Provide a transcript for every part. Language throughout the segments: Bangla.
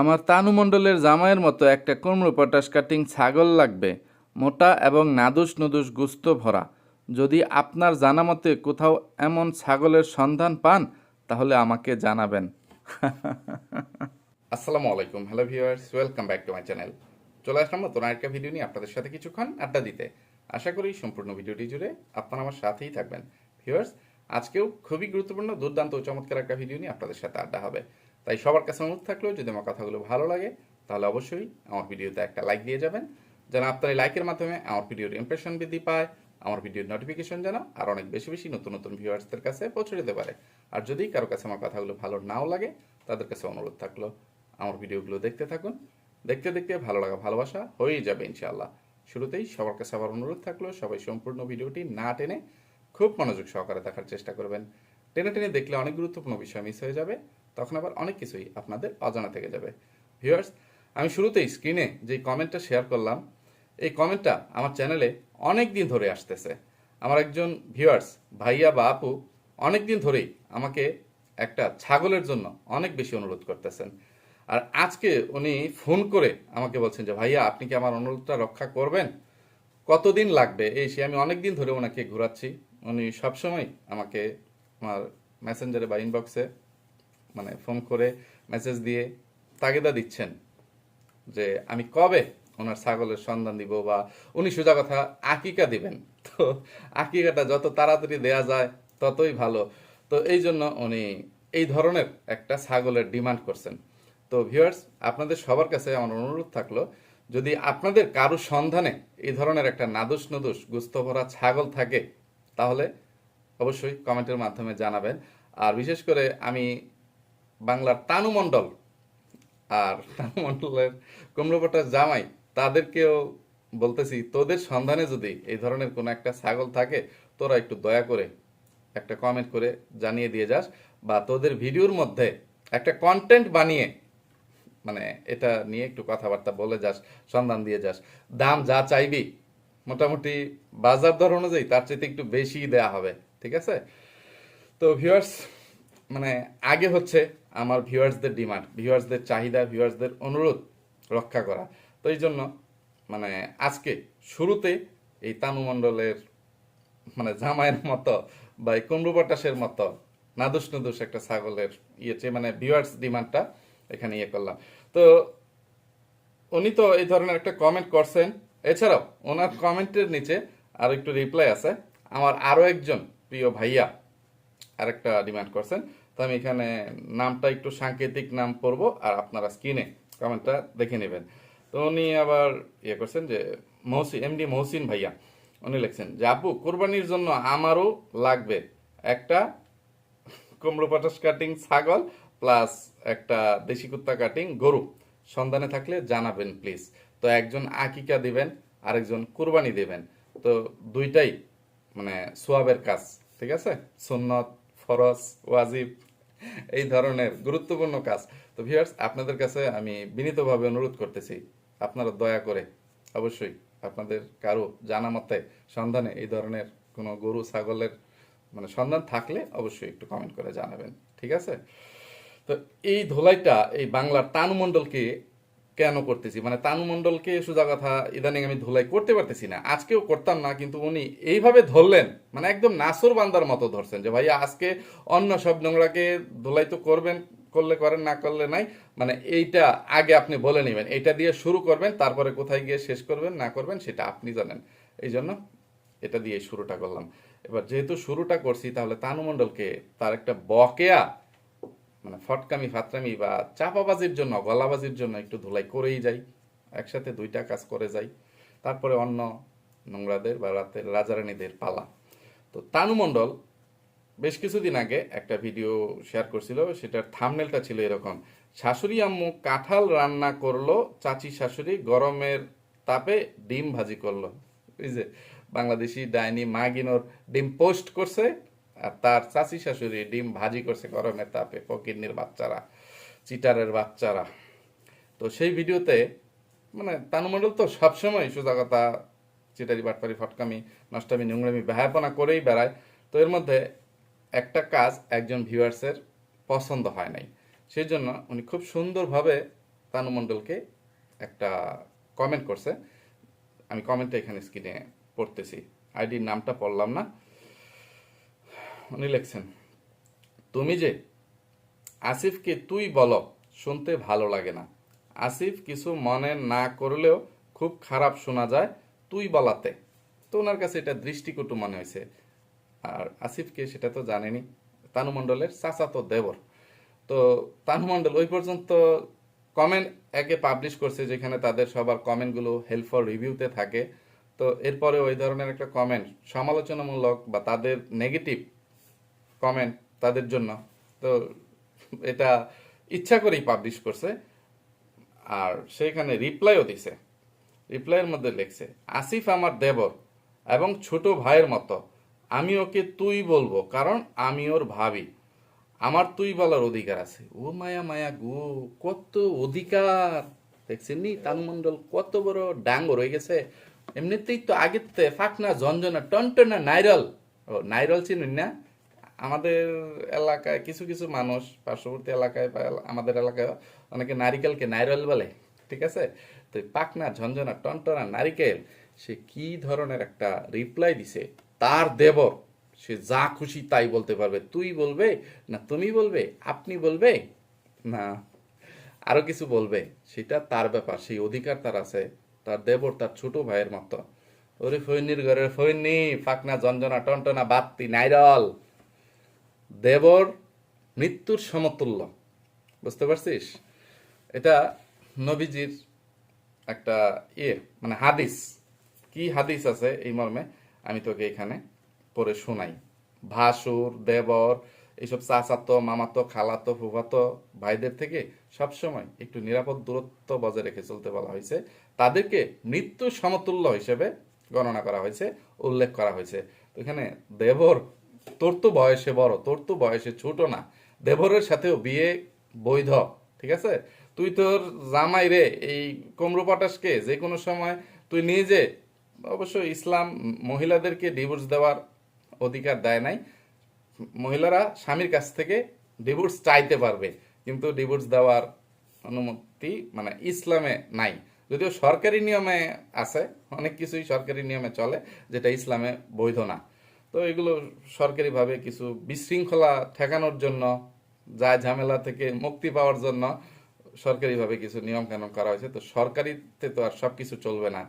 আমার তানু মণ্ডলের জামাইয়ের মতো একটা কুমড়ো পটাশ কাটিং ছাগল লাগবে, মোটা এবং নাদুস নুদুস গুস্ত ভরা। যদি আপনার জানা মতে কোথাও এমন ছাগলের সন্ধান পান, তাহলে আমাকে জানাবেন। আসসালামু আলাইকুম, hello viewers, welcome back to my channel. চলে আসলাম নতুন আরেকটা ভিডিও নিয়ে আপনাদের সাথে কিছুক্ষণ আড্ডা দিতে। আশা করি সম্পূর্ণ ভিডিওটি জুড়ে আপনারা আমার সাথেই থাকবেন। ভিউয়ার্স, আজকেও খুবই গুরুত্বপূর্ণ, দুর্দান্ত চমৎকার একটা ভিডিও নিয়ে আপনাদের সাথে আড্ডা হবে। তাই সবার কাছে অনুরোধ থাকলেও যদি আমার কথাগুলো ভালো লাগে, তাহলে অবশ্যই আমার ভিডিওতে একটা লাইক দিয়ে যাবেন। যেন আপনার এই লাইকের মাধ্যমে আমার ভিডিওর ইমপ্রেশন বৃদ্ধি পায়, আমার ভিডিওর নোটিফিকেশন যেন আর অনেক বেশি বেশি নতুন নতুন ভিউয়ার্সদের কাছে পৌঁছে যেতে পারে। আর যদি কারও কাছে আমার কথাগুলো ভালো নাও লাগে, তাদের কাছে অনুরোধ থাকল আমার ভিডিওগুলো দেখতে থাকুন। দেখতে দেখতে ভালো লাগা, ভালোবাসা হয়েই যাবে ইনশাআল্লাহ। শুরুতেই সবার কাছে আবার অনুরোধ থাকল, সবাই সম্পূর্ণ ভিডিওটি না টেনে খুব মনোযোগ সহকারে দেখার চেষ্টা করবেন। টেনে টেনে দেখলে অনেক গুরুত্বপূর্ণ বিষয় মিস হয়ে যাবে। তখন আবার অনেক কিছুই আপনাদের অজানা থেকে যাবে। ভিউয়ার্স আমি শুরুতেই স্ক্রিনে যে কমেন্টটা শেয়ার করলাম, এই কমেন্টটা আমার চ্যানেলে অনেক দিন ধরে আসতেছে। আমার একজন ভিউয়ার্স ভাইয়া বা আপু, অনেক দিন ধরেই আমাকে একটা ছাগলের জন্য অনেক বেশি অনুরোধ করতেছেন। আর আজকে উনি ফোন করে আমাকে বলছেন যে, ভাইয়া, আপনি কি আমার অনুরোধটা রক্ষা করবেন? কতদিন লাগবে? এই সে আমি অনেক দিন ধরে ওনাকে ঘোরাচ্ছি। উনি সবসময় আমাকে আমার মেসেঞ্জারে বা ইনবক্সে মানে ফোন করে মেসেজ দিয়ে তাগিদা দিচ্ছেন যে, আমি কবে ওনার ছাগলের সন্ধান দিব বা উনি সোজা কথা আকিকা দিবেন? তো আকিকাটা যত তাড়াতাড়ি দেয়া যায় ততই ভালো। তো এই জন্য উনি এই ধরনের একটা ছাগলের ডিমান্ড করছেন। তো ভিউয়ার্স আপনাদের সবার কাছে আমার অনুরোধ থাকল, যদি আপনাদের কারও সন্ধানে এই ধরনের একটা নাদুস নদুস গুস্ত ভরা ছাগল থাকে, তাহলে অবশ্যই কমেন্টের মাধ্যমে জানাবেন। আর বিশেষ করে আমি বাংলার তানু মণ্ডল আর তানু মণ্ডলের কুমড়োপটার জামাই, তাদেরকেও বলতেছি, তোদের সন্ধানে যদি এই ধরনের কোনো একটা ছাগল থাকে, তোরা একটু দয়া করে একটা কমেন্ট করে জানিয়ে দিয়ে যাস বা তোদের ভিডিওর মধ্যে একটা কন্টেন্ট বানিয়ে মানে এটা নিয়ে একটু কথাবার্তা বলে যাস, সন্ধান দিয়ে যাস। দাম যা চাইবি, মোটামুটি বাজার দর অনুযায়ী তার চাইতে একটু বেশি দেয়া হবে, ঠিক আছে? তো ভিউয়ার্স মানে আগে হচ্ছে আমার ভিউয়ার্সদের ডিমান্ড, ভিউয়ার্সদের চাহিদা, ভিউয়ার্সদের অনুরোধ রক্ষা করা। তো এই জন্য মানে আজকে শুরুতে এই তানু মণ্ডলের মানে জামাইয়ের মতো বা এই কুমড়ো পটাশের মতো নাদুস নাদুস একটা ছাগলের ইয়েছে মানে ভিউয়ার্স ডিমান্ডটা এখানে ইয়ে করলাম। তো উনি তো এই ধরনের একটা কমেন্ট করছেন। এছাড়াও ওনার কমেন্টের নিচে আর একটু রিপ্লাই আছে। আমার আরও একজন প্রিয় ভাইয়া আরেকটা ডিমান্ড করছেন। তো আমি এখানে নামটা একটু সাংকেতিক নাম পড়ব আর আপনারা স্ক্রিনে কমেন্টটা দেখে নেবেন। তো উনি আবার ইয়ে করছেন যে মহসিন এমডি মহসিন ভাইয়া, উনি লিখছেন, যে, আপু, কোরবানির জন্য আমারও লাগবে একটা কুমড়ো পটাশ কাটিং ছাগল প্লাস একটা দেশি কুত্তা কাটিং গরু। সন্ধানে থাকলে জানাবেন, প্লিজ। তো একজন আকিকা দিবেন, আরেকজন কুরবানি দিবেন। তো দুইটাই মানে সোয়াবের কাজ, ঠিক আছে? সুন্নত, ফরজ, ওয়াজিব। এই ধরনের গুরুত্বপূর্ণ কাজ। তো ভিউয়ার্স আপনাদের কাছে আমি বিনীতভাবে অনুরোধ করতেছি, আপনারা দয়া করে অবশ্যই আপনাদের কারও জানা মতে সন্ধানে এই ধরনের কোনো গরু, ছাগলের মানে সন্ধান থাকলে অবশ্যই একটু কমেন্ট করে জানাবেন, ঠিক আছে? তো এই ধোলাইটা, এই বাংলার তানু মণ্ডলকে কেন করতেছি? মানে তানু মণ্ডলকে সোজা কথা ইদানিং আমি ধোলাই করতে পারতেছি না। আজকেও করতাম না, কিন্তু উনি এইভাবে ধরলেন মানে একদম নাসর বান্দার মতো ধরছেন যে, ভাইয়া, আজকে অন্য সব নোংরাকে ধোলাই তো করবেন, করলে করেন, না করলে নাই। মানে এইটা আগে আপনি বলে নেবেন, এইটা দিয়ে শুরু করবেন, তারপরে কোথায় গিয়ে শেষ করবেন, না করবেন, সেটা আপনি জানেন। এই জন্য এটা দিয়ে শুরুটা করলাম। এবার যেহেতু শুরুটা করছি, তাহলে তানু মণ্ডলকে তার একটা বকেয়া মানে ফটকামি ফাতরামি বা চাপাবাজির জন্য, গলাবাজির জন্য একটু ধুলাই করেই যাই। একসাথে দুইটা কাজ করে যাই। তারপরে অন্য নোংরাদের বা রাতের রাজারানীদের পালা। তো তানু মণ্ডল বেশ কিছুদিন আগে একটা ভিডিও শেয়ার করছিল, সেটার থামনেলটা ছিল এরকম। শাশুড়ি আম্মু কাঁঠাল রান্না করল, চাচি শাশুড়ি গরমের তাপে ডিম ভাজি করল। যে বাংলাদেশি ডাইনি মাগিনোর ডিম পোস্ট করছে আর তার চাচি শাশুড়ি ডিম ভাজি করছে গরমে তাপে ফকিরনির বাচ্চারা, চিটারের বাচ্চারা। তো সেই ভিডিওতে মানে তানুমণ্ডল তো সবসময় সোজা কথা, চিটারি, বাটপারি, ফটকামি, নষ্টামি, নোংরামি ব্যাহাপনা করেই বেড়ায়। তো এর মধ্যে একটা কাজ একজন ভিউয়ার্সের পছন্দ হয় নাই। সেই জন্য উনি খুব সুন্দরভাবে তানু মণ্ডলকে একটা কমেন্ট করছে। আমি কমেন্টটা এখানে স্ক্রিনে পড়তেছি। আইডির নামটা পড়লাম না। উনি লিখছেন, তুমি যে আসিফকে তুই বলো, শুনতে ভালো লাগে না। আসিফ কিছু মনে না করলেও খুব খারাপ শোনা যায় তুই বলাতে। তো ওনার কাছে এটা দৃষ্টিকটু মনে হয়েছে। আর আসিফকে সেটা তো জানেনি তানু মণ্ডলের চাচাতো দেবর। তো তানু মণ্ডল ওই পর্যন্ত কমেন্ট একে পাবলিশ করছে যেখানে তাদের সবার কমেন্টগুলো হেল্পফল রিভিউতে থাকে। তো এরপরে ওই ধরনের একটা কমেন্ট সমালোচনামূলক বা তাদের নেগেটিভ কমেন্ট তাদের জন্য। তো এটা ইচ্ছা করেই পাবলিশ করছে। আর সেখানে রিপ্লাইও দিছে। রিপ্লাইয়ের মধ্যে লিখছে, আসিফ আমার দেবর এবং ছোট ভাইয়ের মতো। আমি ওকে তুই বলব, কারণ আমি ওর ভাবি। আমার তুই বলার অধিকার আছে। ও মায়া মায়া গো, কত অধিকার! দেখছেন নি তানমন্ডল কত বড় ডাঙ্গর হয়ে গেছে। এমনিতেই তো আগের তে ফাঁকনা ঝঞ্ঝনা টনটনা নাইরল। ও, নাইরল চিনুন না? আমাদের এলাকায় কিছু কিছু মানুষ পার্শ্ববর্তী এলাকায় বা আমাদের এলাকায় অনেকে নারিকেলকে নাইরল বলে, ঠিক আছে? তো পাকনা ঝঞ্ঝনা টনটনা, নারিকেল, সে কি ধরনের একটা রিপ্লাই দিছে? তার দেবর, সে যা খুশি তাই বলতে পারবে। তুই বলবে না তুমি বলবে, আপনি বলবে? না। আরও কিছু বলবে। সেটা তার ব্যাপার, সেই অধিকার তার আছে। তার দেবর তার ছোট ভাইয়ের মতো। ওরে ফৈনির ঘরের ফৈনি ফাকনা জঞ্জনা টনটনা বাত্তি নাইরল। দেবর মৃত্যুর সমতুল্য। বুঝতে পারছিস? এটা নবীজির একটা ইয়ে মানে হাদিস। কি হাদিস আছে এই মর্মে? আমি তোকে এখানে পড়ে শোনাই। ভাসুর, দেবর, এইসব চাচাতো, মামাতো, খালাতো, ফুফাতো ভাইদের থেকে সবসময় একটু নিরাপদ দূরত্ব বজায় রেখে চলতে বলা হয়েছে। তাদেরকে মৃত্যু সমতুল্য হিসেবে গণনা করা হয়েছে, উল্লেখ করা হয়েছে। এখানে দেবর তোর তো বয়সে বড়, তোর তো বয়সে ছোট না। দেবরের সাথেও বিয়ে বৈধ, ঠিক আছে? তুই তোর জামাই রে, এই কমরু পটাশকে যে কোনো সময় তুই নিজে, অবশ্য ইসলাম মহিলাদেরকে ডিভোর্স দেওয়ার অধিকার দেয় নাই। মহিলারা স্বামীর কাছ থেকে ডিভোর্স চাইতে পারবে, কিন্তু ডিভোর্স দেওয়ার অনুমতি মানে ইসলামে নাই। যদিও সরকারি নিয়মে আছে, অনেক কিছুই সরকারি নিয়মে চলে, যেটা ইসলামে বৈধ না। তো এগুলো সরকারিভাবে কিছু বিশৃঙ্খলা ঠেকানোর জন্য, যা ঝামেলা থেকে মুক্তি পাওয়ার জন্য সরকারিভাবে কিছু নিয়ম কানুন করা হয়েছে। তো সরকারিতে তো আর সব কিছু চলবে না।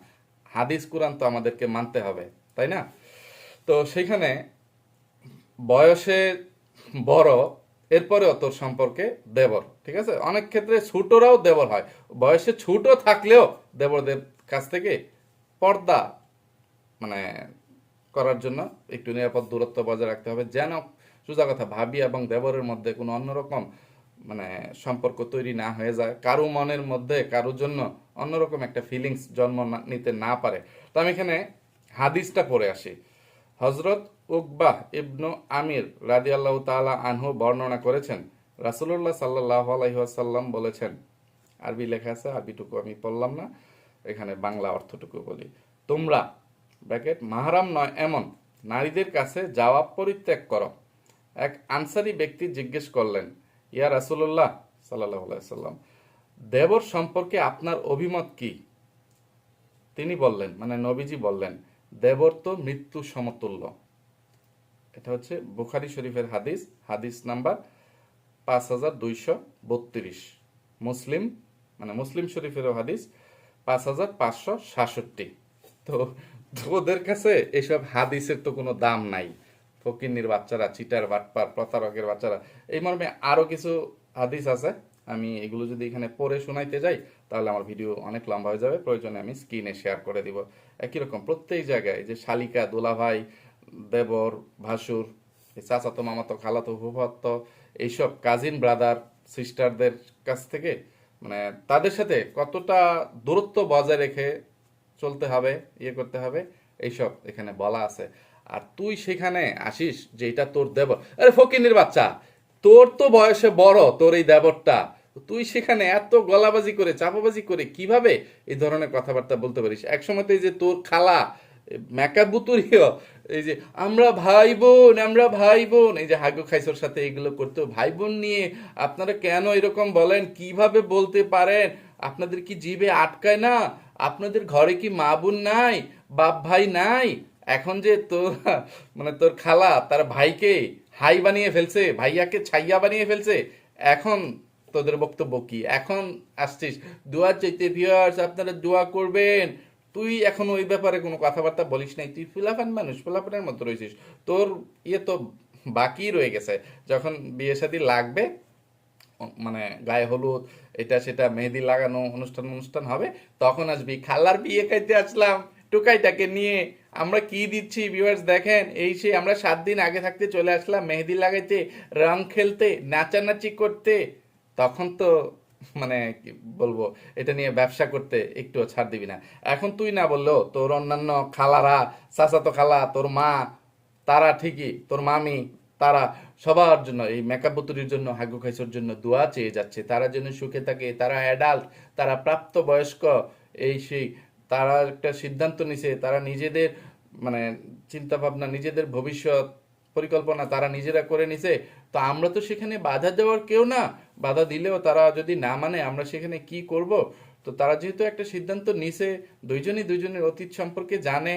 হাদিস কোরআন তো আমাদেরকে মানতে হবে, তাই না? তো সেখানে বয়সে বড়, এরপরেও তোর সম্পর্কে দেবর, ঠিক আছে? অনেক ক্ষেত্রে ছোটরাও দেবর হয়। বয়সে ছোট থাকলেও দেবরদের কাছ থেকে পর্দা মানে করার জন্য একটু নিরাপদ দূরত্ব বজায় রাখতে হবে। যেন সোজা কথা, ভাবি এবং দেবরের মধ্যে কোনো অন্যরকম মানে সম্পর্ক তৈরি না হয়ে যায়। কারও মনের মধ্যে কারোর জন্য অন্যরকম একটা ফিলিংস জন্ম নিতে না পারে। তো আমি এখানে হাদিসটা পড়ে আসি। হজরত উকবাহ ইবনু আমির রাদি আল্লাহ তালা আনহু বর্ণনা করেছেন। রাসুল্লাহ সাল্লাহ আলহিহাসাল্লাম বলেছেন, আরবি লেখা আছে আরবিটুকু আমি পড়লাম না, এখানে বাংলা অর্থটুকু বলি। তোমরা ব্র্যাকেট মাহারাম নয়, এমন। নারীদের কাছে জবাব পরিত্যাগ করো। এক আনসারি ব্যক্তি জিজ্ঞেস করলেন, ইয়া রাসুল্লাহ সাল্লাহ সাল্লাম দেবর সম্পর্কে আপনার অভিমত কি? তিনি বললেন মানে নবীজি বললেন, দেবর তো মৃত্যু সমতুল্য। এটা হচ্ছে বুখারি শরীফের হাদিস হাদিস নাম্বার পাঁচ হাজার দুইশো বত্রিশ। মুসলিম মানে মুসলিম শরীফেরও হাদিস পাঁচ হাজার পাঁচশো সাতষট্টি। তো ওদের কাছে এসব হাদিসের তো কোনো দাম নাই। ফকিন্নির বাচ্চারা, চিটার বাটপার প্রতারকের বাচ্চারা। এই মর্মে আরও কিছু হাদিস আছে। আমি এগুলো যদি এখানে পড়ে শোনাইতে যাই, তাহলে আমার ভিডিও অনেক লম্বা হয়ে যাবে। প্রয়োজনে আমি স্ক্রিনে শেয়ার করে দিব। একই রকম প্রত্যেক জায়গায় যে শালিকা, দোলাভাই, দেবর, ভাসুর চাচাতো, মামাতো, খালাতো, ফুফাতো, এইসব কাজিন ব্রাদার সিস্টারদের কাছ থেকে মানে তাদের সাথে কতটা দূরত্ব বজায় রেখে চলতে হবে ইয়ে করতে হবে, এইসব এখানে বলা আছে। আর তুই সেখানে আসিস যে এটা তোর দেবর। আরে ফকিনের বাচ্চা, তোর তো বয়সে বড়, তোর এই দেবরটা। তুই সেখানে এত গলাবাজি করে, চাপাবাজি করে কীভাবে এই ধরনের কথাবার্তা বলতে পারিস? একসময় তো যে তোর খালা মেকাবুতুরিও এই যে আমরা ভাই বোন আমরা ভাই বোন এই যে হাগু খাইসোর সাথে এগুলো করতো ভাই বোন নিয়ে আপনারা কেন এরকম বলেন? কীভাবে বলতে পারেন? আপনাদের কি জিভে আটকায় না? আপনাদের ঘরে কি মা বোন নাই? বাপ ভাই নাই? এখন যে তোর মানে তোর খালা, তার ভাইকে হাই বানিয়ে ফেলছে, ভাইয়াকে ছাইয়া বানিয়ে ফেলছে, এখন তোদের বক্তব্য কি? এখন আসছিস। দোয়া চাইতে ভিউয়ার্স আপনারা দোয়া করবেন। তুই এখন ওই ব্যাপারে কোনো কথাবার্তা বলিস নাই। তুই ফুলাফান মানুষ, ফুলাফানের মতো রয়েছিস। তোর ইয়ে তো বাকি রয়ে গেছে। যখন বিয়ে শাদী লাগবে মানে গায়ে হলুদ, এটা সেটা, মেহেদি লাগানো অনুষ্ঠান অনুষ্ঠান হবে। তখন আসবি, খালার বিয়ে খাইতে আসলাম, টুকাইটাকে নিয়ে। আমরা কি দিচ্ছি ভিউয়ার্স দেখেন, এই সে আমরা সাত দিন আগে থাকতে চলে আসলাম, মেহেদি লাগাইতে রং খেলতে, নাচানাচি করতে। তখন তো মানে কি বলব, এটা নিয়ে ব্যবসা করতে একটুও ছাড় দিবি না। এখন তুই না বলল তোর অন্যান্য খালারা, চাচাতো খালা, তোর মা, তারা ঠিকই, তোর মামি, তারা সবার জন্য, এই মেকআপ বুতুরির জন্য, হাগু খাইসোর জন্য দোয়া চেয়ে যাচ্ছে। তারা যেন সুখে থাকে, তারা অ্যাডাল্ট তারা প্রাপ্ত বয়স্ক এই সেই, তারা একটা সিদ্ধান্ত নিছে, তারা নিজেদের মানে চিন্তা ভাবনা নিজেদের ভবিষ্যৎ পরিকল্পনা তারা নিজেরা করে নিছে। তো আমরা তো সেখানে বাধা দেওয়ার কেউ না। বাধা দিলেও তারা যদি না মানে আমরা সেখানে কি করব? তো তারা যেহেতু একটা সিদ্ধান্ত নিছে, দুইজনই দুইজনের অতীত সম্পর্কে জানে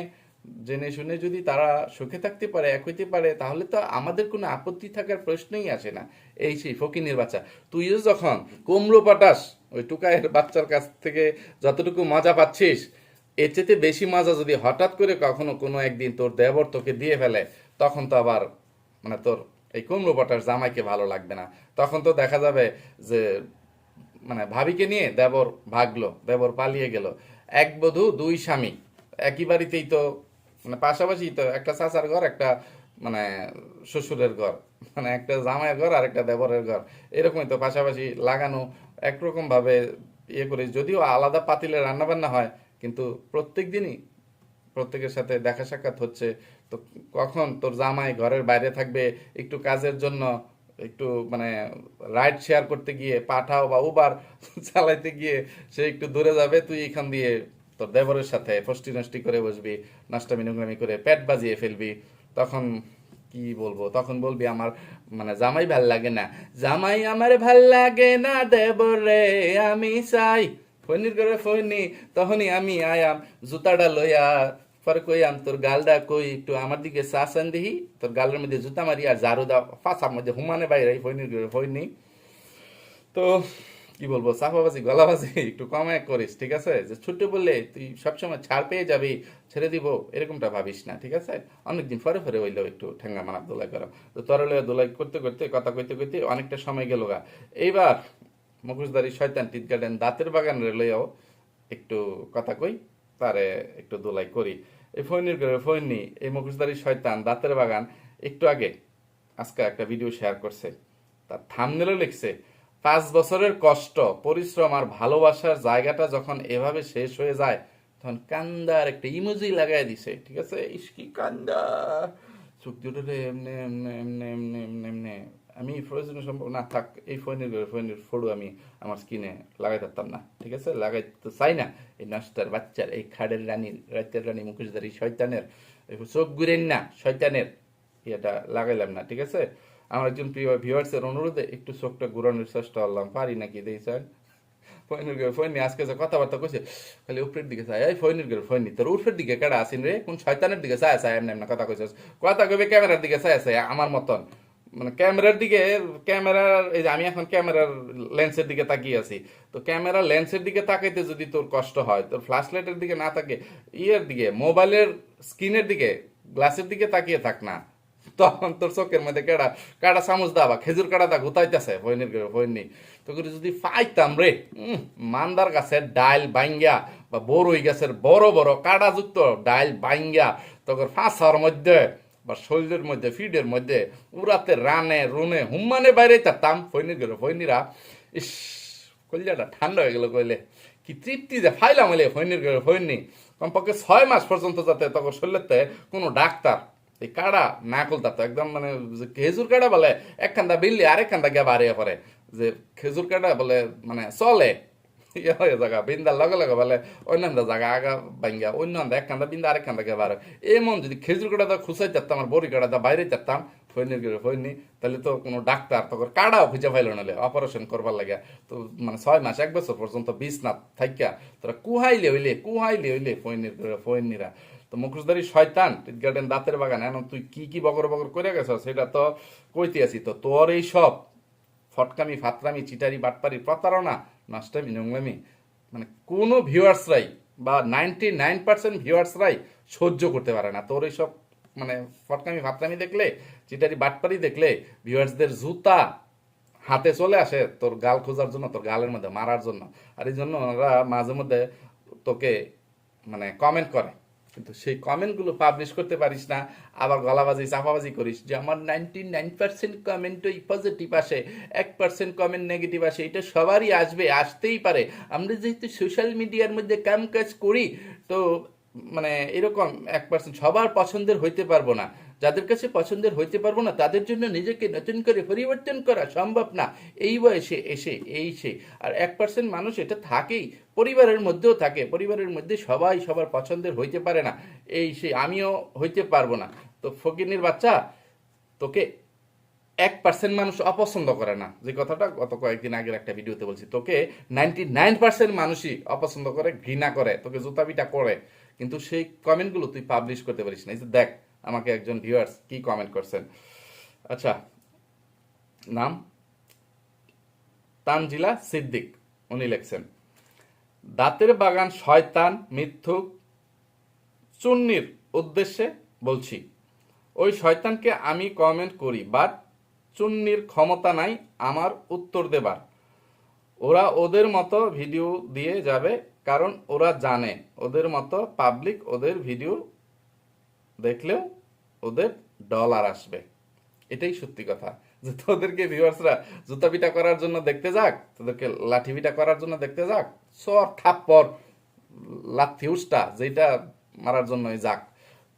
জেনে শুনে যদি তারা সুখে থাকতে পারে এক হইতে পারে, তাহলে তো আমাদের কোনো আপত্তি থাকার প্রশ্নই আসে না। এই সেই ফকিনের বাচ্চা। তুইও যখন কুমড়ো পাটাস, ওই টুকায়ের বাচ্চার কাছ থেকে যতটুকু মজা পাচ্ছিস, এর চেয়ে বেশি মজা যদি হঠাৎ করে কখনো কোনো একদিন তোর দেবর তোকে দিয়ে ফেলে, তখন তো আবার মানে তোর এই কুমড়ো পাটার জামাইকে ভালো লাগবে না। তখন তো দেখা যাবে যে মানে ভাবিকে নিয়ে দেবর ভাগলো, দেবর পালিয়ে গেল। এক বধূ, দুই স্বামী। একই বাড়িতেই তো মানে পাশাপাশি তো একটা চাচার ঘর, একটা মানে শ্বশুরের ঘর মানে একটা জামাইয়ের ঘর আর একটা দেবরের ঘর। এরকমই তো পাশাপাশি লাগানো একরকম ভাবে ইয়ে করে, যদিও আলাদা পাতিলে রান্না বান্না হয়, কিন্তু প্রত্যেক দিনই প্রত্যেকের সাথে দেখা সাক্ষাৎ হচ্ছে। তো কখন তোর জামাই ঘরের বাইরে থাকবে, একটু কাজের জন্য একটু মানে রাইড শেয়ার করতে গিয়ে, পাঠাও বা উবার চালাইতে গিয়ে সে একটু দূরে যাবে, তুই এখান দিয়ে তোর দেবরের সাথে ফষ্টি নষ্টি করে বসবি নাস্তামি নোংরামি করে পেট বাজিয়ে ফেলবি, তখন কি বলব? তখন বলবি আমার মানে জামাই ভালো লাগে না। জামাই আমার ভালো লাগে না দেবরে, আমি চাই। ফনির করে ফনি তখনই আমি আয়াম, জুতাটা লইয়া পরে কইয়াম তোর গালটা কই? একটু আমার দিকে চাষান দিহি, তোর গালের মধ্যে জুতা মারি আর ঝাড়ু দাও। ফাঁসার মধ্যে হুমানে বাইরে ফইনির করে ফইনি। তো কি বলব চাপাবাজি গলাবাজি একটু কমায় করিস, ঠিক আছে? যে ছোট্ট বললে তুই সবসময় ছাড় পেয়ে যাবি, ছেড়ে দিব, এরকমটা ভাবিস না, ঠিক আছে? অনেকদিন পরে পরে হইলেও একটু ঠেঙ্গা মানা দোলাই করো। তো তরলে দোলাই করতে করতে, কথা কইতে কইতে অনেকটা সময় গেল গা। এইবার মুখোশধারী শয়তান টিট গার্ডেন দাঁতের বাগান লইয়াও একটু কথা কই, তারে একটু দোলাই করি। এই ফৈনির করে, ফৈনি এই মুখোশধারী শয়তান দাঁতের বাগান একটু আগে, আজকে একটা ভিডিও শেয়ার করছে। তার থামনেলও লিখছে পাঁচ বছরের কষ্ট, পরিশ্রম আর ভালোবাসার জায়গাটা যখন এভাবে শেষ হয়ে যায়, তখন কান্দার একটা ইমোজি লাগাই দিছে, ঠিক আছে? ইস্কি কান্দা! চোখ দুটোরে এমনি এমনি এমনি এমনি এমনি আমি প্রয়োজনীয় সম্ভব না, থাক, এই ফোনের ফোনের ফটো আমি আমার স্কিনে লাগাই থাকতাম না, ঠিক আছে? লাগাই তো চাই না। এই নষ্টার বাচ্চার, এই খাড়ের রানীর রাতের রানী মুখোশধারী শয়তানের চোখ ঘুরেন না, শয়তানের। ইয়েটা লাগাইলাম না, ঠিক আছে? আমার একজন প্রিয় ভিউয়ার্সের অনুরোধে একটু চোখটা ঘুরানোর চেষ্টা করলাম। পারি নাকি দেখছেন ফোনের ঘরে ফোন নিয়ে আজকে যে কথাবার্তা কইছে, খালি উপরের দিকে চাই এই ফোনের ঘরে ফোন নি তোর উর্ফের দিকে কেডা আসিন রে? কোন শয়তানের দিকে চাই চাই এমনি এমনি কথা কইছিস? কথা কইবে ক্যামেরার দিকে চাই চাই আমার মতন। মানে ক্যামেরার দিকে, ক্যামেরার এই যে আমি এখন ক্যামেরার লেন্সের দিকে তাকিয়ে আছি। তো ক্যামেরা লেন্সের দিকে তাকাইতে যদি তোর কষ্ট হয়, তোর ফ্ল্যাশ লাইটের দিকে না থাকে ইয়ের দিকে, মোবাইলের স্ক্রিনের দিকে, গ্লাসের দিকে তাকিয়ে থাক না। তখন তোর চোখের মধ্যে কেডা কাটা চামচ দা বা খেজুর কাটা দা গুতাইতেছে বইনের বইনি তো করে যদি পাইতাম রে মান্দার গাছের ডাইল বাইঙ্গা বা বড়ই গাছের বড় বড় কাটাযুক্ত ডাইল বাইঙ্গা তখন ফাঁসার মধ্যে বা শরীরের মধ্যে, ফিডের মধ্যে উড়াতে, রানে, রুনে, হুম্মানে বাইরে তারতাম। ফৈনির গেল ফৈনিরা ইস কলিজাটা ঠান্ডা হয়ে গেল কইলে। কি তৃপ্তি যে ফাইলাম হইলে ফৈনির গেল ফৈনি কমপক্ষে ছয় মাস পর্যন্ত যাতে তখন শরীরতে কোনো ডাক্তার এই কাড়া না খুলতা তো, একদম মানে খেজুর কাড়া বলে একখানটা বিল্লি আরেকখানটা গিয়ে বাড়িয়ে পড়ে। যে খেজুর কাটা বলে মানে চলে ইয়ে হয়ে জায়গা, বিন্দার লগে লগে বলে অন্যান্য জায়গা, আগা ভাঙ্গা অন্য একখানটা বিন্দা আরেকখানটা গিয়ে বাড়ে। এমন যদি খেজুর কাটা খুঁচাই চারতাম আর বড়ি কাটা বাইরে চারতাম ফৈনির করে ফৈনি তাহলে তো কোনো ডাক্তার তখন কাড়াও খুঁজে পাইল নালে অপারেশন করবার লাগে তো মানে ছয় মাস, এক বছর পর্যন্ত বিষ না থাইকা, তোরা কুহাইলে হইলে কুহাইলে হইলে ফৈনির করে ফৈনিরা তো মুখোশধারী শয়তান টিট গার্ডেন দাঁতের বাগান এখন তুই কি কি বগর বগর করে গেছ? সেটা তো কইতে আছি। তো তোর এই সব ফটকামি, ফাতরামি, চিটারি বাটপারি প্রতারণা নষ্টামি নোংলামি মানে কোনো ভিউয়ার্সরাই বা নাইনটি নাইন পার্সেন্ট ভিউয়ার্সরাই সহ্য করতে পারে না। তোর এইসব মানে ফটকামি, ফাতরামি দেখলে, চিটারি, বাটপারি দেখলে ভিউয়ার্সদের জুতা হাতে চলে আসে তোর গাল খোঁজার জন্য, তোর গালের মধ্যে মারার জন্য। আর এই জন্য ওরা মাঝে মধ্যে তোকে মানে কমেন্ট করে। কিন্তু সেই কমেন্টগুলো পাবলিশ করতে পারিস না, আবার গলাবাজি, চাপাবাজি করিস। যে আমার নাইনটি নাইন পার্সেন্ট কমেন্টই পজিটিভ আসে, এক পার্সেন্ট কমেন্ট নেগেটিভ আসে, এটা সবারই আসবে, আসতেই পারে। আমরা যেহেতু সোশ্যাল মিডিয়ার মধ্যে কাম কাজ করি, তো মানে এরকম এক পার্সেন্ট সবার পছন্দের হইতে পারব না। যাদের কাছে পছন্দের হইতে পারব না, তাদের জন্য নিজেকে নতুন করে পরিবর্তন করা সম্ভব না। এই বয়সে এসে, এই সে। আর এক পার্সেন্ট মানুষ এটা থাকেই, পরিবারের মধ্যেও থাকে। পরিবারের মধ্যে সবাই সবার পছন্দের হইতে পারে না। এই সে, আমিও হইতে পারব না। তো ফকিনের বাচ্চা, তোকে এক পার্সেন্ট মানুষ অপছন্দ করে না। যে কথাটা গত কয়েকদিন আগের একটা ভিডিওতে বলছি, তোকে নাইনটি নাইন পার্সেন্ট মানুষই অপছন্দ করে, ঘৃণা করে, তোকে জুতাপিটা করে। কিন্তু সেই কমেন্টগুলো তুই পাবলিশ করতে পারিস না। এই যে দেখ আমাকে একজন ভিউয়ার্স কি কমেন্ট করছেন? আচ্ছা নাম? তানজিলা সিদ্দিক, উনি লেখছেন, দাঁতের বাগান শয়তান, মিথ্যুক, চুন্নির উদ্দেশ্যে বলছি। ওই শয়তানকে আমি কমেন্ট করি বাট চুন্নির ক্ষমতা নাই আমার উত্তর দেবার। ওরা ওদের মতো ভিডিও দিয়ে যাবে, কারণ ওরা জানে। ওদের মতো পাবলিক ওদের ভিডিও দেখলেও ওদের ডলার আসবে। এটাই সত্যি কথা। যে তোদেরকে ভিউয়ার্সরা জুতা পিটা করার জন্য দেখতে যাক, তোদেরকে লাঠি পিটা করার জন্য দেখতে যাক, সর থাপ্পর লাথিউসটা যেটা মারার জন্যই যাক।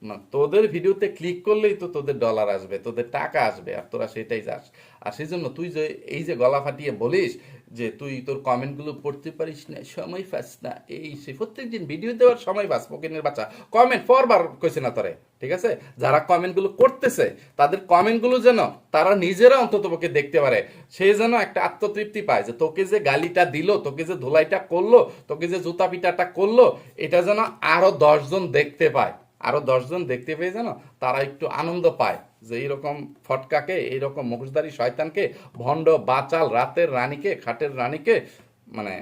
না, তোদের ভিডিওতে ক্লিক করলেই তো তোদের ডলার আসবে, তোদের টাকা আসবে, আর তোরা সেটাই যাস আর সেই জন্য তুই যে, এই যে গলা ফাটিয়ে বলিস যে তুই তোর কমেন্টগুলো পড়তে পারিস না, সময় পাস না, এই সে প্রত্যেকদিন ভিডিও দেওয়ার সময় পাস পকেটের বাচ্চা। কমেন্ট ফরবার কইছে না তোরে, ঠিক আছে? যারা কমেন্টগুলো করতেছে, তাদের কমেন্টগুলো যেন তারা নিজেরা অন্তত পক্ষে দেখতে পারে। সে যেন একটা আত্মতৃপ্তি পায় যে তোকে যে গালিটা দিল, তোকে যে ধুলাইটা করল, তোকে যে জুতা পিটাটা করল, এটা যেন আরও দশজন দেখতে পায়। আরও দশজন দেখতে পেয়ে যেন তারা একটু আনন্দ পায় যে এইরকম ফটকাকে, এইরকম মুখোশধারী শয়তানকে, ভণ্ড, বাচাল, রাতের রানীকে, খাটের রানীকে মানে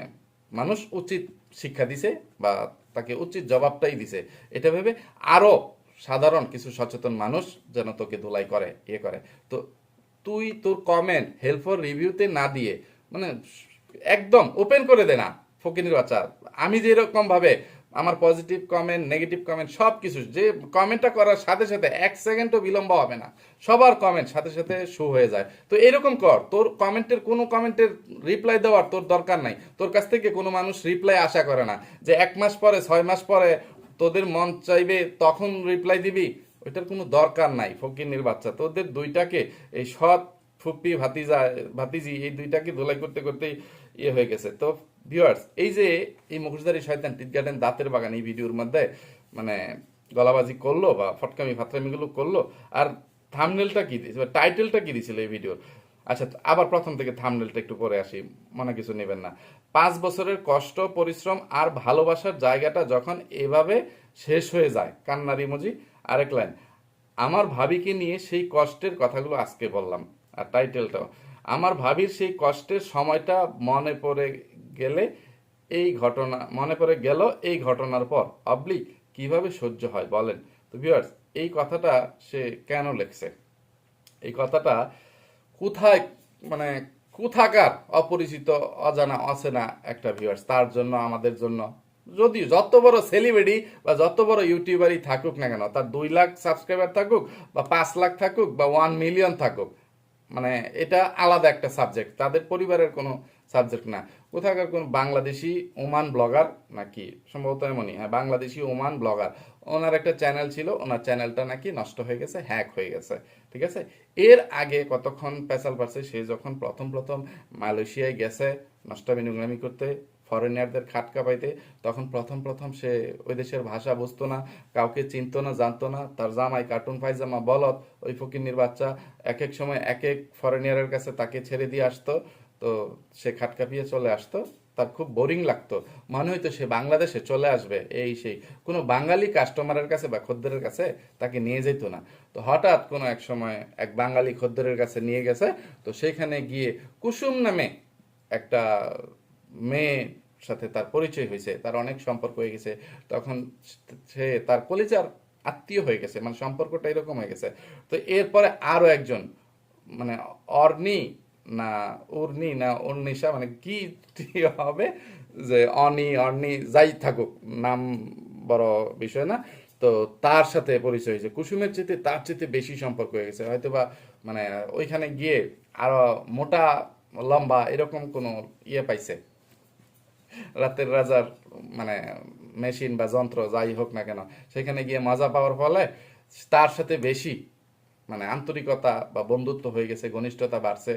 মানুষ উচিত শিক্ষা দিছে বা তাকে উচিত জবাবটাই দিছে। এটা ভেবে আরও সাধারণ কিছু সচেতন মানুষ যেন তোকে ধুলাই করে ইয়ে করে। তো তুই তোর কমেন্ট হেল্পফর রিভিউতে না দিয়ে মানে একদম ওপেন করে দে না, ফকিনের বাচ্চা। আমি যেরকম ভাবে আমার পজিটিভ কমেন্ট নেগেটিভ কমেন্ট সব কিছু যে কমেন্টটা করার সাথে সাথে এক সেকেন্ডও বিলম্ব হবে না। সবার কমেন্ট সাথে সাথে শো হয়ে যায়। তো এরকম কর, তোর কমেন্টের কোনো কমেন্টের রিপ্লাই দেওয়ার তোর দরকার নাই। তোর কাছ থেকে কোনো মানুষ রিপ্লাই আশা করে না যে এক মাস পরে, ছয় মাস পরে তোদের মন চাইবে তখন রিপ্লাই দিবি। ওইটার কোনো দরকার নাই ফকিনের বাচ্চা। তোদের দুইটাকে, এই সৎ ফুপি ভাতিজা, ভাতিজি, এই দুইটাকে ধোলাই করতে করতে ইয়ে হয়ে গেছে। তো ভিউয়ার্স এই যে এই মুখোশধারী শয়তান টিট গার্ডেন দাঁতের বাগান এই ভিডিওর মধ্যে মানে গলাবাজি করল বা ফটকামি ফাতরামিগুলো করল, আর থামনেলটা কী দিয়েছে? টাইটেলটা কী দিয়েছিল এই ভিডিওর আচ্ছা আবার প্রথম থেকে থামনেলটা একটু পরে আসি, মনে কিছু নেবেন না। পাঁচ বছরের কষ্ট, পরিশ্রম আর ভালোবাসার জায়গাটা যখন এভাবে শেষ হয়ে যায়, কান্নার ইমোজি আরেক লাইন আমার ভাবিকে নিয়ে সেই কষ্টের কথাগুলো আজকে বললাম। আর টাইটেলটাও আমার ভাবির সেই কষ্টের সময়টা মনে পড়ে গেলে এই ঘটনা, মনে পড়ে গেল এই ঘটনার পর, অবলিক কীভাবে সহ্য হয় বলেন? তো ভিউয়ার্স এই কথাটা সে কেন লেখছে? এই কথাটা কোথায় মানে কোথাকার অপরিচিত, অজানা, অচেনা একটা ভিউয়ার্স তার জন্য, আমাদের জন্য। যদিও যত বড় সেলিব্রিটি বা যত বড় ইউটিউবারই থাকুক না কেন, তার দুই লাখ সাবস্ক্রাইবার থাকুক বা পাঁচ লাখ থাকুক বা ওয়ান মিলিয়ন থাকুক মানে এটা আলাদা একটা সাবজেক্ট তাদের পরিবারের কোনো সাবজেক্ট না। কোথাকার কোন বাংলাদেশি ওমান ব্লগার নাকি? সম্ভবত এমনই। হ্যাঁ বাংলাদেশি ওমান ব্লগার। ওনার একটা চ্যানেল ছিল, ওনার চ্যানেলটা নাকি নষ্ট হয়ে গেছে, হ্যাক হয়ে গেছে। ঠিক আছে? এর আগে কতক্ষণ পেশাল পারছে, সে যখন প্রথম প্রথম মালয়েশিয়ায় গেছে, নষ্টামি নোংরামি করতে ফরেনারদের খাটকা পাইতে তখন প্রথম প্রথম সে ওই দেশের ভাষা বুঝতো না, কাউকে চিনতো না, জানতো না। তার জামাই কার্টুন পায়জামা বলত ওই ফকিন্নির বাচ্চা, এক এক সময় এক এক ফরেনিয়ারের কাছে তাকে ছেড়ে দিয়ে আসতো। তো সে খাট পিয়ে চলে আসতো, তার খুব বোরিং লাগতো। মনে হইতো সে বাংলাদেশে চলে আসবে, এই সেই। কোনো বাঙালি কাস্টমারের কাছে বা খদ্দেরের কাছে তাকে নিয়ে যেত না। তো হঠাৎ কোনো এক সময় এক বাঙালি খদ্দেরের কাছে নিয়ে গেছে, তো সেখানে গিয়ে কুসুম নামে একটা মেয়ের সাথে তার পরিচয় হয়েছে, তার অনেক সম্পর্ক হয়ে গেছে। তখন সে তার কলিজার আত্মীয় হয়ে গেছে মানে সম্পর্কটা এরকম হয়ে গেছে। তো এরপরে আরও একজন মানে অর্নি না, উর্নি না উর্নিশা মানে কি হবে যে অনি, অর্নি যাই থাকুক, নাম বড় বিষয় না। তো তার সাথে পরিচয় হয়েছে। কুসুমের চেতে তার চেতে বেশি সম্পর্ক হয়ে গেছে। হয়তো বা মানে ওইখানে গিয়ে আরও মোটা, লম্বা এরকম কোনো ইয়ে পাইছে। রাতের রাজার মানে মেশিন বা যন্ত্র যাই হোক না কেন, সেখানে গিয়ে মজা পাওয়ার ফলে তার সাথে বেশি মানে আন্তরিকতা বা বন্ধুত্ব হয়ে গেছে, ঘনিষ্ঠতা বাড়ছে।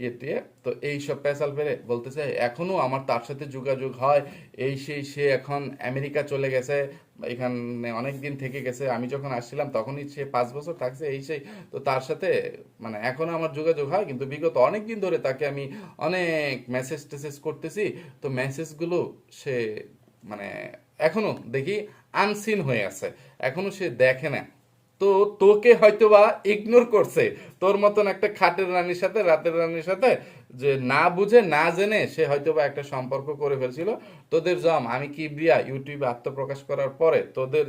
ইয়ে টিয়ে তো এই সব পেশাল ফেরে বলতেছে, এখনও আমার তার সাথে যোগাযোগ হয়। এই সেই, সে এখন আমেরিকা চলে গেছে, এখানে অনেক দিন থেকে গেছে। আমি যখন আসছিলাম তখনই সে পাঁচ বছর থাকছে, এই সেই। তো তার সাথে মানে এখনও আমার যোগাযোগ হয়, কিন্তু বিগত অনেক দিন ধরে তাকে আমি অনেক মেসেজ টেসেজ করতেছি। তো মেসেজগুলো সে মানে এখনও দেখি আনসিন হয়ে আছে। এখনও সে দেখে না। তো তোকে হয়তোবা ইগনোর করছে। তোর মতন একটা খাটের রানীর সাথে, রাতের রানীর সাথে যে না বুঝে, না জেনে সে হয়তোবা একটা সম্পর্ক করে ফেলছিল। তোদের জম, আমি কি বিয়া ইউটিউবে আত্মপ্রকাশ করার পরে তোদের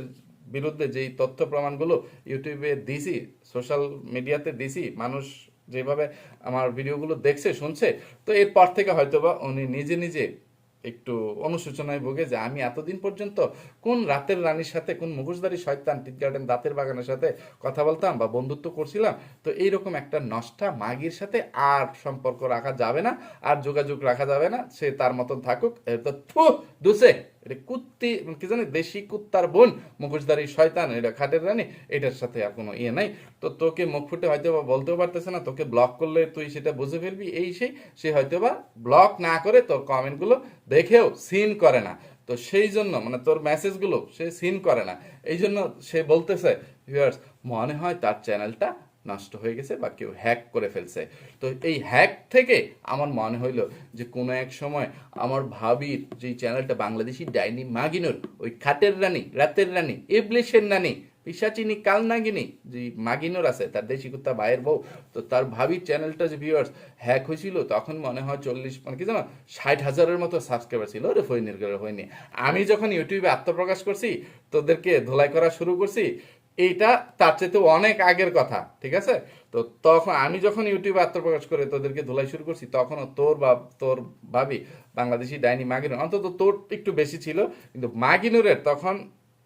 বিরুদ্ধে যেই তথ্য প্রমাণগুলো ইউটিউবে দিছি সোশ্যাল মিডিয়াতে দিছি, মানুষ যেভাবে আমার ভিডিওগুলো দেখছে, শুনছে, তো এরপর থেকে হয়তোবা উনি নিজে নিজে একটু অনুশোচনায় ভোগে যে আমি এতদিন পর্যন্ত কোন রাতের রানীর সাথে কোন মুখোশধারী শয়তান টিট গার্ডেন দাঁতের বাগানের সাথে কথা বলতাম বা বন্ধুত্ব করছিলাম তো এইরকম একটা নষ্টা মাগির সাথে আর সম্পর্ক রাখা যাবে না আর যোগাযোগ রাখা যাবে না সে তার মতন থাকুক তো থু, দুসে এটা কুত্তি কি জানি, দেশি কুত্তার বোন। মুখোশধারী শয়তান, এটা খাটের রানী, এটার সাথে আর কোনো ইয়ে নাই। তো তোকে মুখ ফুটে হয়তো বা বলতেও পারতেছে না, তোকে ব্লক করলে তুই সেটা বুঝে ফেলবি, এই সেই। সে হয়তো বা ব্লক না করে তোর কমেন্টগুলো দেখেও সিন করে না। তো সেই জন্য মানে তোর মেসেজগুলো সে সিন করে না। এই জন্য সে বলতেছে ভিউয়ার্স মনে হয় তার চ্যানেলটা নষ্ট হয়ে গেছে বা কেউ হ্যাক করে ফেলছে। তো এই হ্যাক থেকে আমার মনে হইল যে কোনো এক সময় আমার ভাবির যে চ্যানেলটা বাংলাদেশি ডাইনি মাগিনুর, ওই খাটের রানী, রাতের রানী, ইবলিশের রানী পিসাচিনি কালনাগিনী, যে মাগিনুর আছে, তার দেশি কুত্তা ভাইয়ের বউ, তো তার ভাবির চ্যানেলটা যে ভিউয়ার্স হ্যাক হয়েছিল তখন মনে হয় চল্লিশ মানে কি জানো, ষাট হাজারের মতো সাবস্ক্রাইবার ছিল। ওরে ফইনির করে হয়নি আমি যখন ইউটিউবে আত্মপ্রকাশ করছি, তোদেরকে ধোলাই করা শুরু করছি এইটা তার চাইতে অনেক আগের কথা, ঠিক আছে? তো তখন আমি যখন ইউটিউবে আত্মপ্রকাশ করে তোদেরকে ধোলাই শুরু করছি, তখনও তোর বা তোর ভাবি বাংলাদেশি ডাইনি মাগিনুর, অন্তত তোর একটু বেশি ছিল, কিন্তু মাগিনুরের তখন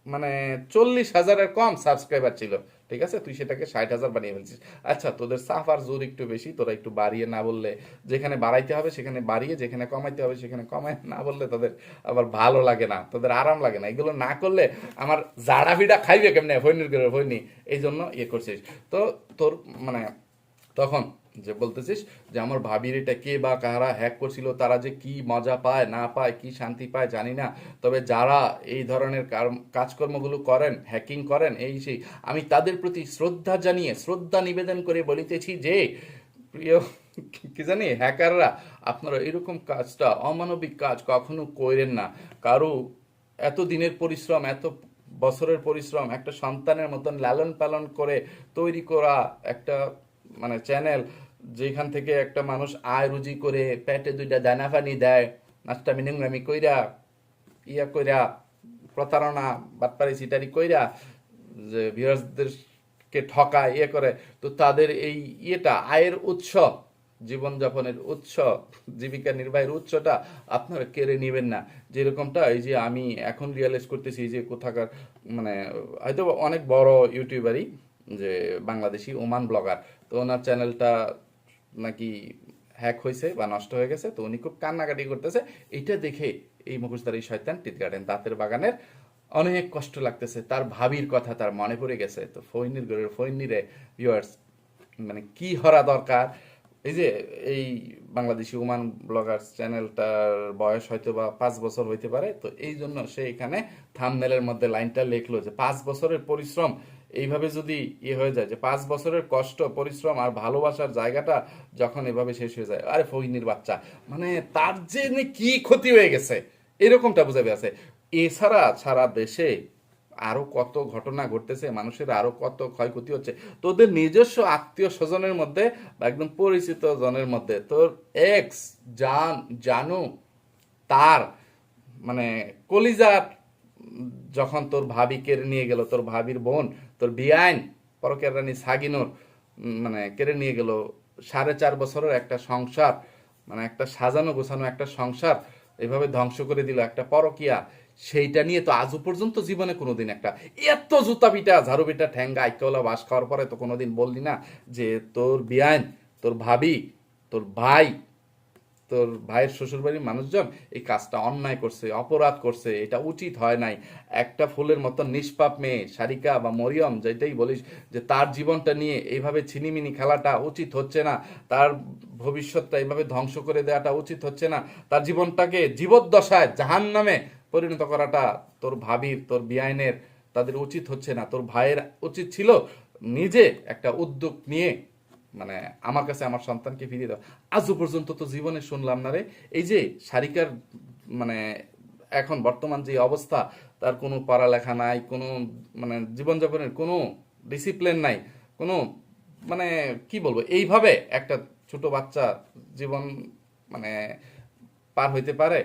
মানে চল্লিশ হাজারের কম সাবস্ক্রাইবার ছিল। ঠিক আছে? তুই সেটাকে ষাট হাজার বানিয়ে ফেলছিস। আচ্ছা তোদের সাফার জোর একটু বেশি, তোরা একটু বাড়িয়ে না বললে যেখানে বাড়াইতে হবে সেখানে বাড়িয়ে, যেখানে কমাইতে হবে সেখানে কমায় না বললে তাদের আবার ভালো লাগে না, তাদের আরাম লাগে না। এগুলো না করলে আমার জাড়া ভিড়া খাইবে কেমনে? হইনির করে হইনি এই জন্য ইয়ে করছিস। তো তোর মানে তখন যে বলতেছিস যে আমার ভাবির এটা কে বা কারা হ্যাক করছিল, তারা যে কি মজা পায়, না পায়, কি শান্তি পায় জানি না। তবে যারা এই ধরনের কার- কাজকর্মগুলো করেন হ্যাকিং করেন, এই সেই, আমি তাদের প্রতি শ্রদ্ধা জানিয়ে, শ্রদ্ধা নিবেদন করে বলিতেছি যে, প্রিয়, কি জানি, হ্যাকাররা, আপনারা এরকম কাজটা অমানবিক কাজ কখনো করেন না। কারও এত দিনের পরিশ্রম, এত বছরের পরিশ্রম, একটা সন্তানের মতন লালন পালন করে তৈরি করা একটা মানে চ্যানেল যেখান থেকে একটা মানুষ আয় রুজি করে, পেটে দুইটা দানা পানি দেয় নাস্তা মিনিংরামি কইরা, ইয়া কইরা, প্রতারণা বাটপারি সিটারি কইরা, যে ভিউয়ার্সদেরকে ঠকায় ইয়ে করে, তো তাদের এই ইয়েটা, আয়ের উৎস, জীবনযাপনের উৎস, জীবিকা নির্বাহের উৎসটা আপনারা কেড়ে নেবেন না। যেরকমটা এই যে আমি এখন রিয়েলাইজ করতেছি যে কোথাকার মানে হয়তো অনেক বড় ইউটিউবারই যে বাংলাদেশি ওমান ব্লগার তো ওনার চ্যানেলটা নাকি হ্যাক হয়েছে বা নষ্ট হয়ে গেছে, তো উনি খুব কান্নাকাটি করতেছে। এটা দেখে এই মুখোশধারী শয়তান টিট গার্ডেন দাঁতের বাগানের অনেক কষ্ট লাগতেছে, তার ভাবির কথা তার মনে পড়ে গেছে। তো ফৈনির গরের ফৈনিরে ভিউয়ার্স মানে কি হরা দরকার? এই যে এই বাংলাদেশি উমান ব্লগার্স চ্যানেলটার বয়স হয়তো বা পাঁচ বছর হইতে পারে, তো এই জন্য সে এখানে থামনেলের মধ্যে লাইনটা লিখলো যে, পাঁচ বছরের পরিশ্রম এইভাবে যদি ইয়ে হয়ে যায় যে পাঁচ বছরের কষ্ট, পরিশ্রম আর ভালোবাসার জায়গাটা যখন এভাবে শেষ হয়ে যায়, আরে ফহিনীর বাচ্চা মানে তার যে কি ক্ষতি হয়ে গেছে, এরকমটা বোঝাবে আছে। এছাড়া সারা দেশে আরও কত ঘটনা ঘটতেছে, মানুষের আরও কত ক্ষয়ক্ষতি হচ্ছে, তোদের নিজস্ব আত্মীয় স্বজনের মধ্যে বা একদম পরিচিত জনের মধ্যে, তোর এক্স জান, জানু, তার মানে কলিজার, যখন তোর ভাবি কেড়ে নিয়ে গেল, তোর ভাবির বোন তোর বিআইন পরকের রানী সাগিনোর মানে কেড়ে নিয়ে গেল সাড়ে চার বছরের একটা সংসার মানে একটা সাজানো গোছানো একটা সংসার, এভাবে ধ্বংস করে দিল একটা পরকিয়া। সেইটা নিয়ে তো আজও পর্যন্ত জীবনে কোনোদিন একটা এত জুতা পিটা, ঝাড়ু পিটা, ঠ্যাঙ্গা, আইকওয়ালা বাস খাওয়ার পরে তো কোনোদিন বললি না যে তোর বিয়ান তোর ভাবি, তোর ভাই তোর ভাইয়ের শ্বশুরবাড়ির মানুষজন এই কাজটা অন্যায় করছে, অপরাধ করছে, এটা উচিত হয় নাই। একটা ফুলের মতো নিষ্পাপ মেয়ে সারিকা বা মরিয়ম, যেটাই বলিস, যে তার জীবনটা নিয়ে এইভাবে ছিনিমিনি খেলাটা উচিত হচ্ছে না, তার ভবিষ্যৎটা এইভাবে ধ্বংস করে দেওয়াটা উচিত হচ্ছে না, তার জীবনটাকে জীবদ্দশায় জাহান নামে পরিণত করাটা তোর ভাবির, তোর বিআইনের তাদের উচিত হচ্ছে না। তোর ভাইয়ের উচিত ছিল নিজে একটা উদ্যোগ নিয়ে মানে আমার কাছে আমার সন্তানকে ফিরিয়ে দাও। আজও পর্যন্ত তো জীবনে শুনলাম না রে। এই যে সারিকার মানে এখন বর্তমান যে অবস্থা, তার কোনো পড়ালেখা নাই, কোনো মানে জীবনযাপনের কোনো ডিসিপ্লিন নাই, কোনো মানে কি বলব, এইভাবে একটা ছোট বাচ্চা জীবন মানে পার হইতে পারে।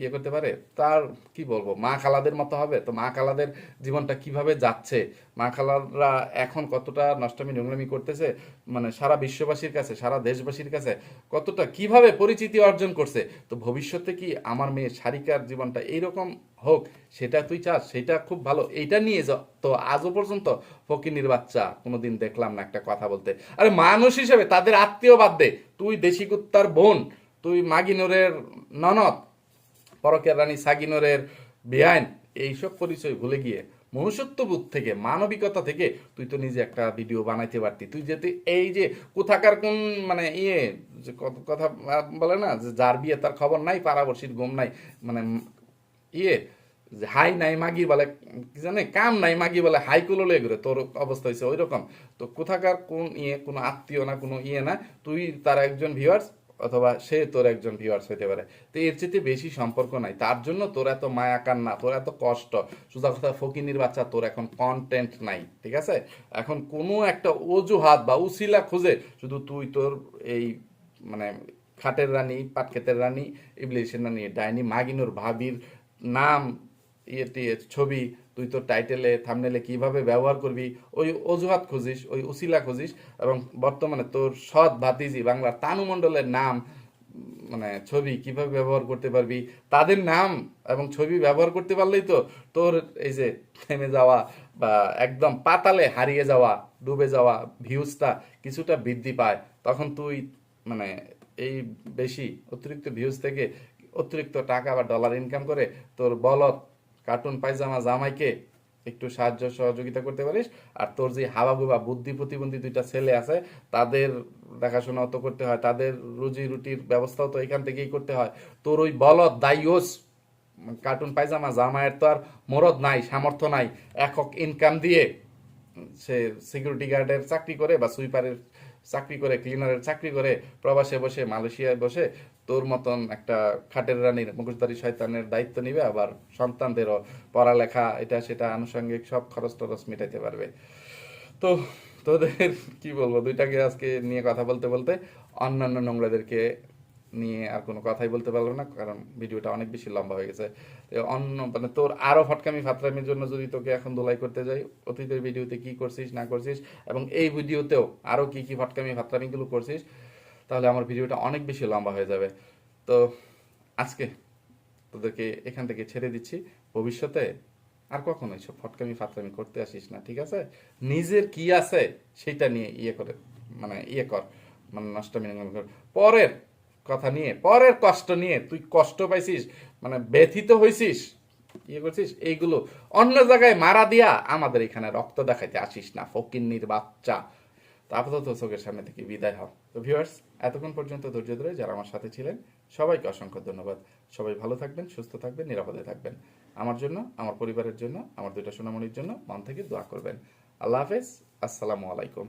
ইয়ে করতে পারে? তার কি বলব? মা খালাদের মতো হবে? তো মা খালাদের জীবনটা কীভাবে যাচ্ছে? মা খালারা এখন কতটা নষ্টমী নোংরামি করতেছে? মানে সারা বিশ্ববাসীর কাছে, সারা দেশবাসীর কাছে কতটা, কীভাবে পরিচিতি অর্জন করছে? তো ভবিষ্যতে কি আমার মেয়ে সারিকার জীবনটা এইরকম হোক, সেটা তুই চাস, সেটা খুব ভালো, এইটা নিয়ে যা- তো আজও পর্যন্ত ফকিনির বাচ্চা কোনোদিন দেখলাম না একটা কথা বলতে। আরে মানুষ হিসেবে তাদের আত্মীয় বাদ দে। তুই দেশি কুত্তার বোন, তুই মাগিনোরের ননদ পরকের রানী সাগিনোরের বেআইন, এইসব পরিচয় ভুলে গিয়ে মনুষ্যত্ববোধ থেকে, মানবিকতা থেকে তুই তো নিজে একটা ভিডিও বানাইতে পারতি। তুই যেতে এই যে কোথাকার কোন মানে ইয়ে যে কথা বলে না, যে যার বিয়ে তার খবর নাই, পারাবর্ষীর ঘুম নাই মানে ইয়ে যে হাই নাই মাগি বলে, কি জানে, কাম নাই মাগি বলে হাই কুলো লেগে ঘুরে, তোর অবস্থা হয়েছে ওই রকম তো কোথাকার কোন ইয়ে কোনো আত্মীয় না, কোনো ইয়ে না, তুই তার একজন ভিউয়ার্স অথবা সে তোর একজন ভিউয়ার্স হতে পারে। তো এর চেয়ে বেশি সম্পর্ক নাই। তার জন্য তোর এত মায়া কান্না, তোর এত কষ্ট, সোজা কথা ফকিনির বাচ্চা তোর এখন কন্টেন্ট নাই, ঠিক আছে? এখন কোনো একটা অজুহাত বা উসিলা খুঁজে শুধু তুই তোর এই মানে খাটের রানী, পাটক্ষেতের রানী ইবলিশের রানী ডাইনি মাগিনুর ভাবির নাম ইয়ে ছবি তুই তোর টাইটেলে থামনেলে কীভাবে ব্যবহার করবি, ওই অজুহাত খুঁজিস, ওই উসিলা খুঁজিস এবং বর্তমানে তোর সৎ ভাতিজি বাংলার তানু মণ্ডলের নাম মানে ছবি কীভাবে ব্যবহার করতে পারবি, তাদের নাম এবং ছবি ব্যবহার করতে পারলেই তো তোর এই যে থেমে যাওয়া বা একদম পাতালে হারিয়ে যাওয়া, ডুবে যাওয়া ভিউজটা কিছুটা বৃদ্ধি পায়। তখন তুই মানে এই বেশি অতিরিক্ত ভিউজ থেকে অতিরিক্ত টাকা বা ডলার ইনকাম করে তোর বলত কার্টুন পায়জামা জামাইকে একটু সাহায্য সহযোগিতা করতে পারিস। আর তোর যে হাবাগুবা বুদ্ধি প্রতিবন্ধী দুইটা ছেলে আছে, তাদের দেখাশোনাও তো করতে হয়, তাদের রুজি রুটির ব্যবস্থাও তো এখান থেকেই করতে হয়। তোর ওই বলদ দাইওস কার্টুন পায়জামা জামাইয়ের তো আর মরদ নাই, সামর্থ্য নাই। একক ইনকাম দিয়ে সে সিকিউরিটি গার্ডের চাকরি করে বা সুইপারের চাকরি করে ক্লিনারের চাকরি করে, প্রবাসে বসে, মালয়েশিয়ায় বসে, তোর মতন একটা খাটের রানীর, মুখোশধারী শয়তানের দায়িত্ব নিবে, আবার সন্তানদেরও পড়ালেখা, এটা সেটা আনুষঙ্গিক সব খরচ টরচ মেটাইতে পারবে। তো তোদের কি বলব? দুইটাকে আজকে নিয়ে কথা বলতে বলতে অন্যান্য নোংরাদেরকে নিয়ে আর কোনো কথাই বলতে পারলাম না, কারণ ভিডিওটা অনেক বেশি লম্বা হয়ে গেছে। অন্য মানে তোর আরও ফটকামি ফাতরামির জন্য যদি তোকে এখন দোলাই করতে যাই, অতীতের ভিডিওতে কি করছিস, না করছিস, এবং এই ভিডিওতেও আরও কি কি ফটকামি ফাতরামিগুলো করছিস, তাহলে আমার ভিডিওটা অনেক বেশি লম্বা হয়ে যাবে। তো আজকে তোদেরকে এখান থেকে ছেড়ে দিচ্ছি। ভবিষ্যতে আর কখনো এইসব ফটকামি ফাতরামি করতে আসিস না, ঠিক আছে? নিজের কি আছে সেটা নিয়ে ইয়ে করে মানে ইয়ে কর মানে নোংরামি কর। পরের কথা নিয়ে, পরের কষ্ট নিয়ে, তুই কষ্ট পাইছিস মানে ব্যথিত হয়েছিস ইয়ে করছিস, এইগুলো অন্য জায়গায় মারা দিয়া আমাদের এখানে রক্ত দেখাইতে আসিস না, ফকিন্নির বাচ্চা। তো আপাতত চোখের সামনে থেকে বিদায় হও। তো ভিউয়ার্স এতক্ষণ পর্যন্ত ধৈর্য ধরে যারা আমার সাথে ছিলেন, সবাইকে অসংখ্য ধন্যবাদ। সবাই ভালো থাকবেন, সুস্থ থাকবেন, নিরাপদে থাকবেন। আমার জন্য, আমার পরিবারের জন্য, আমার দুইটা সোনামণির জন্য মন থেকে দোয়া করবেন। আল্লাহ হাফেজ, আসসালামু আলাইকুম।